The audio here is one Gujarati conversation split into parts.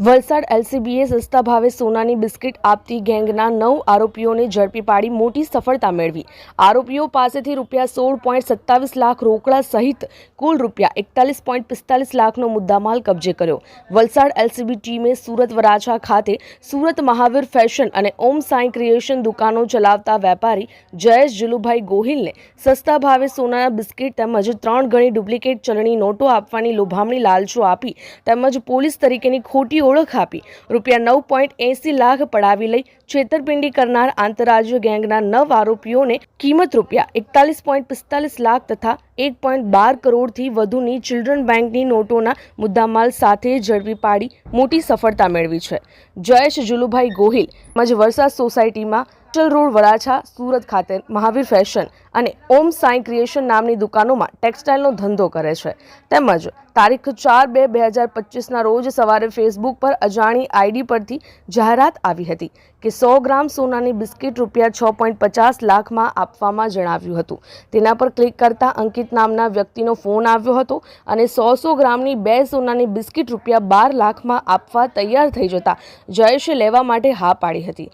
વલસાડ એલસીબીએ સસ્તા ભાવે સોનાની બિસ્કિટ આપતી ગેંગના નવ આરોપીઓને ઝડપી પાડી મોટી સફળતા મેળવી. આરોપીઓ પાસેથી રૂપિયા સોળ પોઈન્ટ સત્તાવીસ લાખ રોકડા સહિત કુલ રૂપિયા એકતાલીસ પોઈન્ટ પિસ્તાલીસ લાખનો મુદ્દામાલ કબજે કર્યો. વલસાડ એલસીબી ટીમે સુરત વરાછા ખાતે સુરત મહાવીર ફેશન અને ઓમ સાંઈ ક્રિએશન દુકાનો ચલાવતા વેપારી જયેશ જુલુભાઈ ગોહિલને સસ્તા ભાવે સોનાના બિસ્કિટ તેમજ ત્રણ ગણી ડુપ્લિકેટ ચલણી નોટો આપવાની લોભામણી લાલચો આપી તેમજ પોલીસ તરીકેની ખોટી ઓળખ આપી. રૂપિયા નવ પોઈન્ટ એંસી લાખ પડાવી લઈ છેતરપિંડી કરનાર આંતરરાજ્ય ગેંગના નવ આરોપીઓને કિંમત રૂપિયા એકતાલીસ પોઈન્ટ પિસ્તાલીસ લાખ તથા એક પોઈન્ટ બાર કરોડથી વધુની ચિલ્ડ્રન બેંકની નોટોના મુદ્દામાલ સાથે ઝડપી પાડી મોટી સફળતા મેળવી છે. જયેશ જુલુભાઈ ગોહિલ, તેમજ વરસાદ સોસાયટીમાં ચલ રોડ વરાછા, સુરત ખાતે મહાવીર ફેશન અને ઓમ સાંઈ ક્રિએશન નામની દુકાનોમાં ટેક્સટાઇલનો ધંધો કરે છે. તેમજ તારીખ ચાર બે બે હજાર પચીસના રોજ સવારે ફેસબુક પર અજાણી આઈડી પરથી જાહેરાત આવી હતી કે સો ગ્રામ સોનાની બિસ્કિટ રૂપિયા છ પોઈન્ટ પચાસ લાખમાં આપવામાં જણાવ્યું હતું. તેના પર ક્લિક કરતા અંકિત નામના વ્યક્તિનો ફોન આવ્યો હતો અને સો સો ગ્રામની બે સોનાની બિસ્કિટ રૂપિયા બાર લાખમાં આપવા તૈયાર થઈ જતા જયેશે લેવા માટે હા પાડી હતી.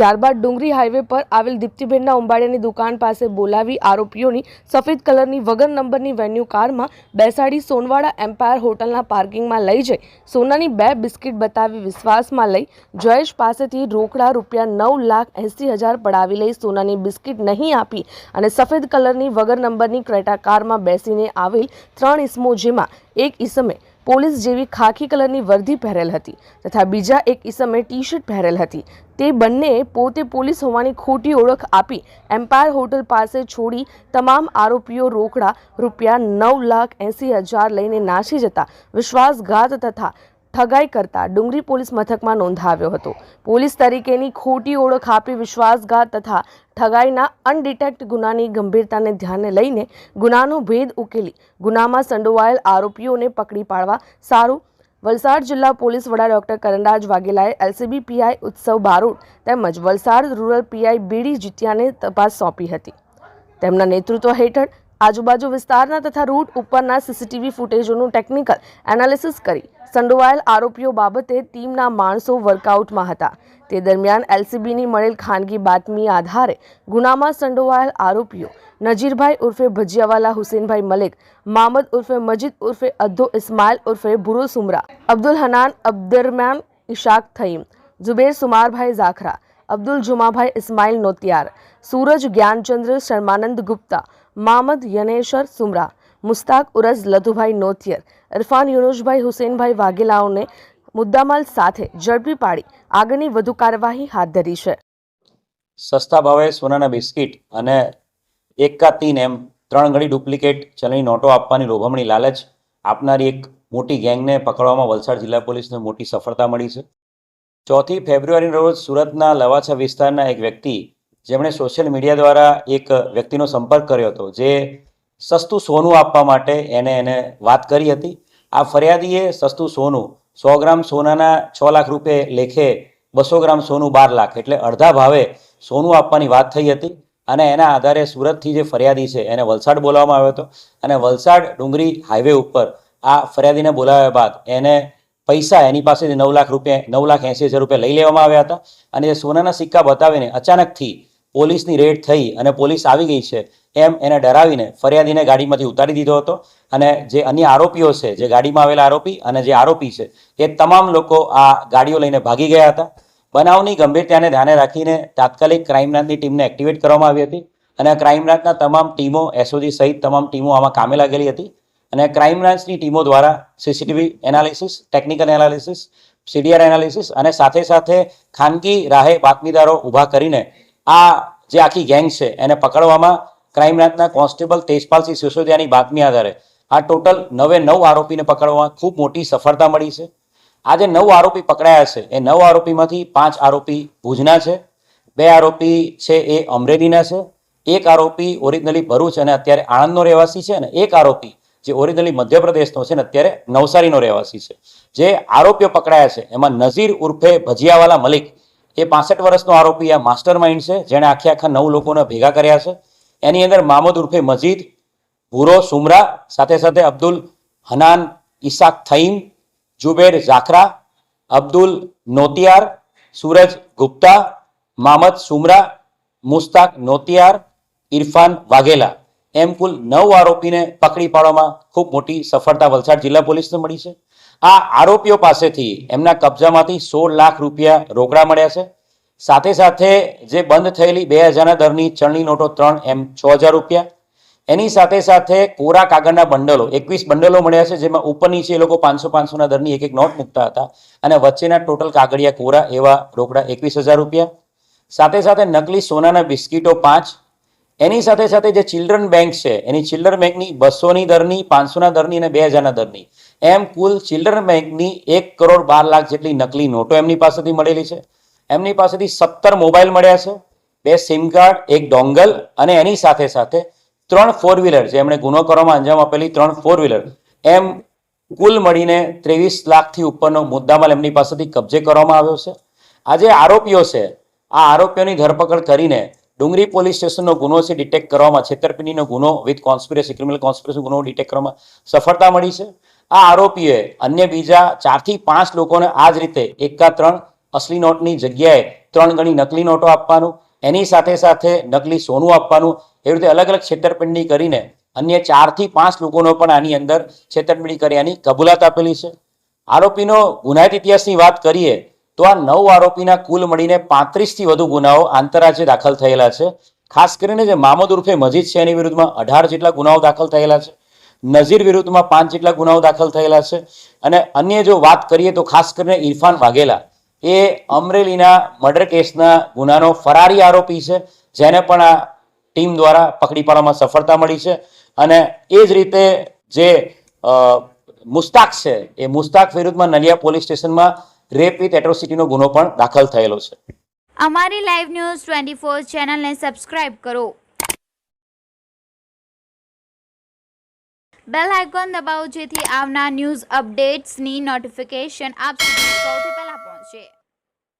ત્યારબાદ ડુંગરી હાઈવે પર આવેલ દીપ્તિબેનના ઉંબાડિયાની દુકાન પાસે બોલાવી આરોપીઓની સફેદ કલરની વગર નંબરની વેન્યુ કારમાં બેસાડી સોનવાડા એમ્પાયર હોટલના પાર્કિંગમાં લઈ જઈ સોનાની બે બિસ્કિટ બતાવી વિશ્વાસમાં લઈ જયેશ પાસેથી રોકડા રૂપિયા નવ લાખ એંસી હજાર પડાવી લઈ સોનાની બિસ્કિટ નહીં આપી અને સફેદ કલરની વગર નંબરની ક્રેટા કારમાં બેસીને આવેલ ત્રણ ઇસમો જેમાં એક ઇસમે પોલીસ જેવી ખાખી કલરની વર્દી પહેરેલ હતી તથા બીજા એક ઈસમે ટી શર્ટ પહેરેલ હતી. તે બંનેએ પોતે પોલીસ હોવાની ખોટી ઓળખ આપી એમ્પાયર હોટલ પાસે છોડી તમામ આરોપીઓ રોકડા રૂપિયા નવ લાખ એંસી હજાર લઈને નાસી જતા વિશ્વાસઘાત તથા ઠગાઈ કરતા ડુંગરી પોલીસ મથકમાં નોંધાવ્યો હતો. પોલીસ તરીકેની ખોટી ઓળખ આપી વિશ્વાસઘાત તથા ઠગાઈના અનડિટેક્ટ ગુનાની ગંભીરતાને ધ્યાને લઈને ગુનાનો ભેદ ઉકેલી ગુનામાં સંડોવાયેલ આરોપીઓને પકડી પાડવા સારું. વલસાડ જિલ્લા પોલીસ વડા ડોક્ટર કરણરાજ વાઘેલાએ એલસીબી પીઆઈ ઉત્સવ બારોટ તેમજ વલસાડ રૂરલ પીઆઈ બીડી જીત્યાને તપાસ સોંપી હતી. તેમના નેતૃત્વ હેઠળ આજુબાજુ વિસ્તારના તથા રૂટ ઉપરના સીસીટીવી ફૂટેજોનું ટેકનિકલ એનાલિસિસ કરી સંડોવાયેલ આરોપીઓ બાબતે ટીમના માણસો વર્કઆઉટમાં હતા. તે દરમિયાન એલસીબીની મળેલ ખાનગી બાતમી આધારે ગુનામાં સંડોવાયેલ આરોપીઓ નજીરભાઈ ઉર્ફે ભજીયાવાલા, હુસેનભાઈ મલિક, મામદ ઉર્ફે મજીદ ઉર્ફે અદ્દો ઇસ્માઇલ ઉર્ફે ભુરો સુમરા, અબ્દુલ હનાન અબ્દરમાન ઇશાક થઈમ, ઝુબેર સુમારભાઈ ઝાખરા, અબ્દુલ જુમાભાઈ ઇસ્માઇલ નોતિયાર, સૂરજ જ્ઞાનચંદ્ર શર્માનંદ ગુપ્તા મામદ યનેશર સુમરા, મુસ્તાક ઉરઝ લધુભાઈ નોતિયર, ઇરફાન યુનુષભાઈ હુસેનભાઈ વાઘેલાઓને મુદ્દામાલ સાથે ઝડપી પાડી આગળની વધુ કાર્યવાહી હાથ ધરી છે. સસ્તા ભાવે સોનાના બિસ્કિટ અને એક કા તીન એમ ત્રણ ઘડી ડુપ્લિકેટ ચલણી નોટો આપવાની લોભમણી લાલચ આપનારી એક મોટી ગેંગને પકડવામાં વલસાડ જિલ્લા પોલીસને મોટી સફળતા મળી છે. ચોથી ફેબ્રુઆરીના રોજ સુરતના લવાછા વિસ્તારના એક વ્યક્તિ જેમણે સોશિયલ મીડિયા દ્વારા એક વ્યક્તિનો સંપર્ક કર્યો હતો, જે સસ્તું સોનું આપવા માટે એને એને વાત કરી હતી. આ ફરિયાદીએ સસ્તું સોનું, સો ગ્રામ સોનાના છ લાખ રૂપે લેખે બસો ગ્રામ સોનું બાર લાખ, એટલે અડધા ભાવે સોનું આપવાની વાત થઈ હતી અને એના આધારે સુરતથી જે ફરિયાદી છે, એને વલસાડ બોલાવવામાં આવ્યો હતો. અને વલસાડ ડુંગરી હાઈવે ઉપર આ ફરિયાદીને બોલાવ્યા બાદ એને પૈસા એની પાસેથી નવ લાખ રૂપિયા, નવ લાખ એંસી હજાર રૂપિયા લઈ લેવામાં આવ્યા હતા. અને જે સોનાના સિક્કા બતાવીને અચાનકથી પોલીસની રેડ થઈ અને પોલીસ આવી ગઈ છે એમ એને ડરાવીને ફરિયાદીને ગાડીમાંથી ઉતારી દીધો હતો. અને જે અન્ય આરોપીઓ છે, જે ગાડીમાં આવેલા આરોપી અને જે આરોપી છે, એ તમામ લોકો આ ગાડીઓ લઈને ભાગી ગયા હતા. બનાવની ગંભીરતાને ધ્યાને રાખીને તાત્કાલિક ક્રાઇમ બ્રાન્ચની ટીમને એક્ટિવેટ કરવામાં આવી હતી અને ક્રાઇમબ્રાન્ચના તમામ ટીમો, એસઓજી સહિત તમામ ટીમો આમાં કામે લાગેલી હતી. અને ક્રાઇમ બ્રાન્ચની ટીમો દ્વારા CCTV analysis, technical analysis, CDR analysis અને સાથે સાથે ખાનગી રાહે બાતમીદારો ઊભા કરીને આ જે આખી ગેંગ છે, એને પકડવામાં ક્રાઇમ બ્રાન્ચના કોન્સ્ટેબલ તેજપાલસિંહ સિસોદિયાની બાતમી આધારે. આ ટોટલ નવે નવ આરોપીને પકડવામાં ખૂબ મોટી સફળતા મળી છે. આ જે નવ આરોપી પકડાયા છે, એ નવ આરોપીમાંથી પાંચ આરોપી ભુજના છે, બે આરોપી છે એ અમરેલીના છે, એક આરોપી ઓરિજિનલી ભરૂચ અને અત્યારે આણંદનો રહેવાસી છે અને એક આરોપી જે ઓરિજિનલી મધ્યપ્રદેશનો છે ને અત્યારે નવસારીનો રહેવાસી છે. જે આરોપીઓ પકડાયા છે, એમાં નઝીર ઉર્ફે ભજીયાવાલા મલિક એ પાસઠ વર્ષનો આરોપી આ માસ્ટર માઇન્ડ છે, જેણે આખે આખા નવ લોકોને ભેગા કર્યા છે. એની અંદર મામદ ઉર્ફે મજીદ, ભૂરો સુમરા, સાથે સાથે અબ્દુલ હનાન ઇસાક થઈમ, જુબેર ઝાખરા, અબ્દુલ નોતિયાર, સૂરજ ગુપ્તા, મામદ સુમરા, મુસ્તાક નોતિયાર, ઇરફાન વાઘેલા. એમ કુલ નવ આરોપીને પકડી પાડવામાં ખૂબ મોટી સફળતા વલસાડ જિલ્લા પોલીસને મળી છે. આ આરોપીઓ પાસેથી એમના કબજામાંથી સોળ લાખ રૂપિયા રોકડા મળ્યા છે. સાથે સાથે જે બંધ થયેલી બે હજારના દરની ચલણી નોટો ત્રણ એમ છ હજાર રૂપિયા. એની સાથે સાથે કોરા કાગળના બંડલો, એકવીસ બંડલો મળ્યા છે, જેમાં ઉપર નીચે એ લોકો પાંચસો પાંચસોના દરની એક એક નોટ મૂકતા હતા અને વચ્ચેના ટોટલ કાગળિયા કોરા એવા રોકડા એકવીસ હજાર રૂપિયા. સાથે સાથે નકલી સોનાના બિસ્કીટો પાંચ એની સાથે સાથે જે ચિલ્ડ્રન બેંક છે, એની ચિલ્ડ્રન બેંકની બસોની દરની, પાંચસોના દરની અને બે હજારના દરની, એમ કુલ ચિલ્ડ્રન બેંકની એક કરોડ બાર લાખ જેટલી નકલી નોટો એમની પાસેથી મળેલી છે. એમની પાસેથી સત્તર મોબાઈલ મળ્યા છે, બે સિમ કાર્ડ એક ડોંગલ અને એની સાથે સાથે ત્રણ ફોર વ્હીલર જે એમણે ગુનો કરવામાં અંજામ આપેલી ત્રણ ફોર વ્હીલર એમ કુલ મળીને ત્રેવીસ લાખથી ઉપરનો મુદ્દામાલ એમની પાસેથી કબજે કરવામાં આવ્યો છે. આ જે આરોપીઓ છે, આ આરોપીઓની ધરપકડ કરીને ડુંગરી પોલીસ સ્ટેશનનો ગુનો છે ડિટેક્ટ કરવામાં, છેતરપિંડીનો ગુનો વિથ કોન્સ્પિરસી ક્રિમિનલ કોન્સ્પિરસી ગુનો ડિટેક્ટ કરવામાં સફળતા મળી છે. આ આરોપીએ અન્ય બીજા ચારથી પાંચ લોકોને આ જ રીતે એકા ત્રણ અસલી નોટની જગ્યાએ ત્રણ ગણી નકલી નોટો આપવાનું, એની સાથે સાથે નકલી સોનું આપવાનું, એવી રીતે અલગ અલગ છેતરપિંડી કરીને અન્ય ચારથી પાંચ લોકોનો પણ આની અંદર છેતરપિંડી કર્યાની કબૂલાત આપેલી છે. આરોપીનો ગુનાહિત ઇતિહાસની વાત કરીએ તો આ નવ આરોપીના કુલ મળીને પાંત્રીસથી વધુ ગુનાઓ આંતરરાજ્ય દાખલ થયેલા છે. ખાસ કરીને જે મામદ ઉર્ફે મજીદ છે, એની વિરુદ્ધમાં અઢાર જેટલા ગુનાઓ દાખલ થયેલા છે. નઝીર વિરુદ્ધમાં પાંચ જેટલા ગુનાઓ દાખલ થયેલા છે. અને અન્ય જો વાત કરીએ તો ખાસ કરીને ઇરફાન વાઘેલા, એ અમરેલીના મર્ડર કેસના ગુનાનો ફરારી આરોપી છે, જેને પણ આ ટીમ દ્વારા પકડી પાડવામાં સફળતા મળી છે. અને એ જ રીતે જે મુસ્તાક છે, એ મુસ્તાક વિરુદ્ધમાં નલિયા પોલીસ સ્ટેશનમાં રેપ વિથ એટ્રોસિટીનો ગુનો પણ દાખલ થયેલો છે. અમારી લાઈવ ન્યૂઝ ટ્વેન્ટી ફોર ચેનલને સબસ્ક્રાઇબ કરો. બેલ આઇકોન દબાવો જેથી આવનાર ન્યૂઝ અપડેટ્સની નોટિફિકેશન આપ સુધી સૌથી પહેલા પહોંચે.